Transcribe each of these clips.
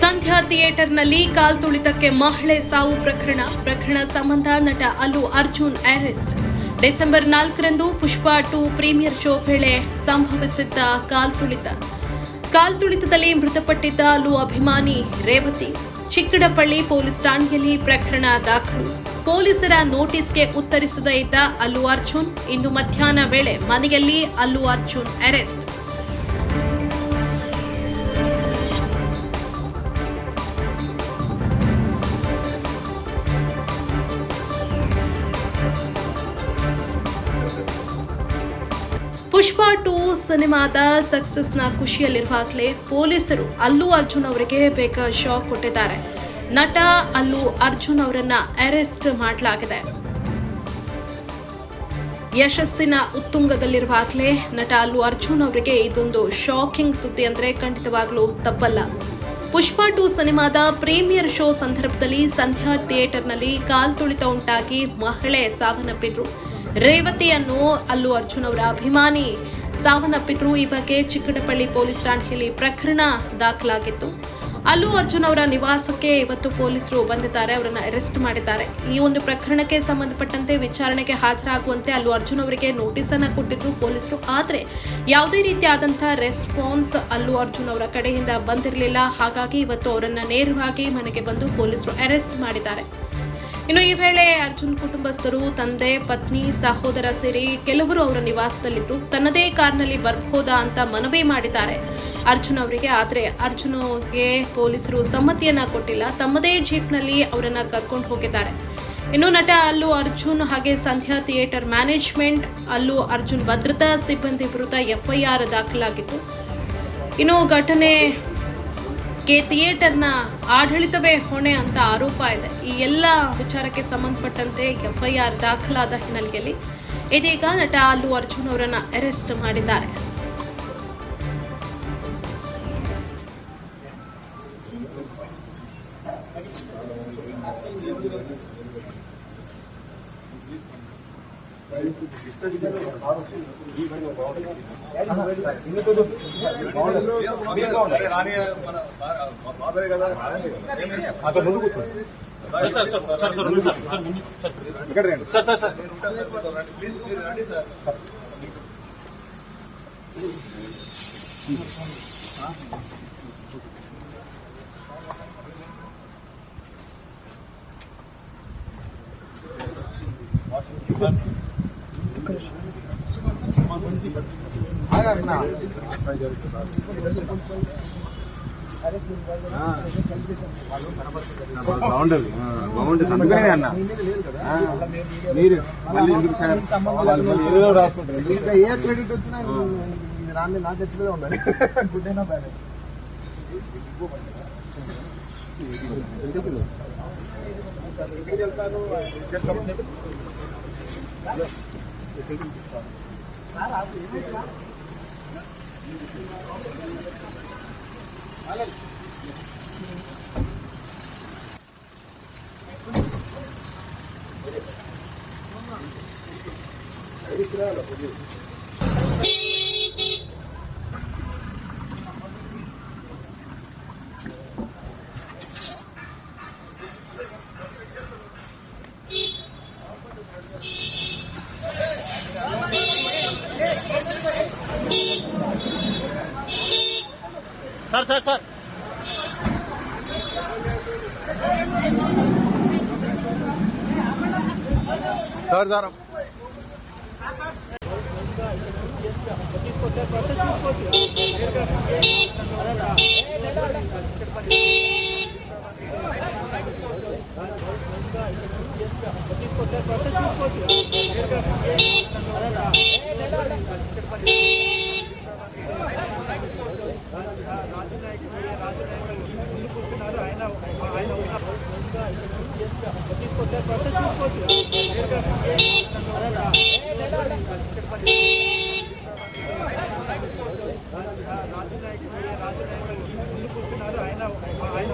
ಸಂಧ್ಯಾ ಥಿಯೇಟರ್ನಲ್ಲಿ ಕಾಲ್ ತುಳಿತಕ್ಕೆ ಮಹಿಳೆ ಸಾವು ಪ್ರಕರಣ. ಪ್ರಕರಣ ಸಂಬಂಧ ನಟ ಅಲ್ಲು ಅರ್ಜುನ್ ಅರೆಸ್ಟ್. ಡಿಸೆಂಬರ್ ನಾಲ್ಕರಂದು ಪುಷ್ಪಾ ಟು ಪ್ರೀಮಿಯರ್ ಶೋ ವೇಳೆ ಸಂಭವಿಸಿದ್ದ ಕಾಲ್ ತುಳಿತದಲ್ಲಿ ಮೃತಪಟ್ಟಿದ್ದ ಅಲ್ಲು ಅಭಿಮಾನಿ ರೇವತಿ. ಚಿಕ್ಕಡಪಳ್ಳಿ ಪೊಲೀಸ್ ಠಾಣೆಯಲ್ಲಿ ಪ್ರಕರಣ ದಾಖಲು. ಪೊಲೀಸರ ನೋಟಿಸ್ಗೆ ಉತ್ತರಿಸದೇ ಇದ್ದ ಅಲ್ಲು ಅರ್ಜುನ್ ಇಂದು ಮಧ್ಯಾಹ್ನ ವೇಳೆ ಮನೆಯಲ್ಲಿ ಅಲ್ಲು ಅರ್ಜುನ್ ಅರೆಸ್ಟ್. ಪುಷ್ಪ ಟು ಸಿನಿಮಾದ ಸಕ್ಸಸ್ನ ಖುಷಿಯಲ್ಲಿರುವಾಗಲೇ ಪೊಲೀಸರು ಅಲ್ಲು ಅರ್ಜುನ್ ಅವರಿಗೆ ಬೇಗ ಶಾಕ್ ಕೊಟ್ಟಿದ್ದಾರೆ. ನಟ ಅಲ್ಲು ಅರ್ಜುನ್ ಅವರನ್ನ ಅರೆಸ್ಟ್ ಮಾಡಲಾಗಿದೆ. ಯಶಸ್ಸಿನ ಉತ್ತುಂಗದಲ್ಲಿರುವಾಗಲೇ ನಟ ಅಲ್ಲು ಅರ್ಜುನ್ ಅವರಿಗೆ ಇದೊಂದು ಶಾಕಿಂಗ್ ಸುದ್ದಿ ಅಂದ್ರೆ ಖಂಡಿತವಾಗ್ಲೂ ತಪ್ಪಲ್ಲ. ಪುಷ್ಪ ಟು ಸಿನಿಮಾದ ಪ್ರೀಮಿಯರ್ ಶೋ ಸಂದರ್ಭದಲ್ಲಿ ಸಂಧ್ಯಾ ಥಿಯೇಟರ್ನಲ್ಲಿ ಕಾಲ್ ತುಳಿತ ಉಂಟಾಗಿ ಮಹಿಳೆ ಸಾವನ್ನಪ್ಪಿದ್ರು. ರೇವತಿ ಅನ್ನೋ ಅಲ್ಲು ಅರ್ಜುನ್ ಅವರ ಅಭಿಮಾನಿ ಸಾವನ್ನಪ್ಪಿದ್ರು ಈ ಬಗ್ಗೆ ಚಿಕ್ಕಡಪಳ್ಳಿ ಪೊಲೀಸ್ ಠಾಣೆಯಲ್ಲಿ ಪ್ರಕರಣ ದಾಖಲಾಗಿತ್ತು. ಅಲ್ಲು ಅರ್ಜುನ್ ಅವರ ನಿವಾಸಕ್ಕೆ ಇವತ್ತು ಪೊಲೀಸರು ಬಂದಿದ್ದಾರೆ, ಅವರನ್ನು ಅರೆಸ್ಟ್ ಮಾಡಿದ್ದಾರೆ. ಈ ಒಂದು ಪ್ರಕರಣಕ್ಕೆ ಸಂಬಂಧಪಟ್ಟಂತೆ ವಿಚಾರಣೆಗೆ ಹಾಜರಾಗುವಂತೆ ಅಲ್ಲು ಅರ್ಜುನ್ ಅವರಿಗೆ ನೋಟಿಸ್ ಅನ್ನು ಕೊಟ್ಟಿದ್ರು ಪೊಲೀಸರು. ಆದರೆ ಯಾವುದೇ ರೀತಿಯಾದಂಥ ರೆಸ್ಪಾನ್ಸ್ ಅಲ್ಲು ಅರ್ಜುನ್ ಅವರ ಕಡೆಯಿಂದ ಬಂದಿರಲಿಲ್ಲ. ಹಾಗಾಗಿ ಇವತ್ತು ಅವರನ್ನು ನೇರವಾಗಿ ಮನೆಗೆ ಬಂದು ಪೊಲೀಸರು ಅರೆಸ್ಟ್ ಮಾಡಿದ್ದಾರೆ. ಇನ್ನು ಈ ವೇಳೆ ಅರ್ಜುನ್ ಕುಟುಂಬಸ್ಥರು, ತಂದೆ, ಪತ್ನಿ, ಸಹೋದರ ಸೇರಿ ಕೆಲವರು ಅವರ ನಿವಾಸದಲ್ಲಿದ್ದು ತನ್ನದೇ ಕಾರ್ನಲ್ಲಿ ಬರಬಹುದಾ ಅಂತ ಮನವಿ ಮಾಡಿದ್ದಾರೆ. ಅರ್ಜುನ್ ಅವರಿಗೆ, ಆದರೆ ಅರ್ಜುನ್ಗೆ ಪೊಲೀಸರು ಸಮ್ಮತಿಯನ್ನ ಕೊಟ್ಟಿಲ್ಲ. ತಮ್ಮದೇ ಜೀಪ್ನಲ್ಲಿ ಅವರನ್ನ ಕರ್ಕೊಂಡು ಹೋಗಿದ್ದಾರೆ. ಇನ್ನು ನಟ ಅಲ್ಲೂ ಅರ್ಜುನ್ ಹಾಗೆ ಸಂಧ್ಯಾ ಥಿಯೇಟರ್ ಮ್ಯಾನೇಜ್ಮೆಂಟ್ ಅಲ್ಲೂ ಅರ್ಜುನ್ ಭದ್ರತಾ ಸಿಬ್ಬಂದಿ ವಿರುದ್ಧ ಎಫ್ಐಆರ್ ದಾಖಲಾಗಿತ್ತು. ಇನ್ನು ಘಟನೆ ಕೆ ಥಿಯೇಟರ್ನ ಆಡಳಿತವೇ ಹೊಣೆ ಅಂತ ಆರೋಪ ಇದೆ. ಈ ಎಲ್ಲ ವಿಚಾರಕ್ಕೆ ಸಂಬಂಧಪಟ್ಟಂತೆ ಎಫ್ಐಆರ್ ದಾಖಲಾದ ಹಿನ್ನೆಲೆಯಲ್ಲಿ ಇದೀಗ ನಟ ಅಲ್ಲು ಅರ್ಜುನ್ ಅವರನ್ನ ಅರೆಸ್ಟ್ ಮಾಡಿದ್ದಾರೆ. అక్కడ ముందుకు sir sir sir sir sir ఉంది సార్ సార్ ముందు సార్ ఇక్కడ రండి సార్ సార్ సార్ బాగుండదు బాగుంటుంది అందుకనే అన్న ఆ, మీరు మళ్ళీ ఎందుకు అన్న మీరు మళ్ళీ ఏదో రాస్తుంటారు ఇంకా ఏ క్రెడిట్ వచ్చినా రాని నా చేతిలో ఉండాలి గుడ్ అయినా bad Ahí pues, está. Sir sir sir. Sir sir ఆయన ఆయన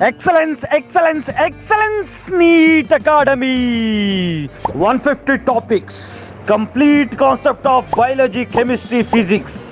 Excellence, excellence, excellence, neat academy. 150 topics. complete concept of biology, chemistry, physics.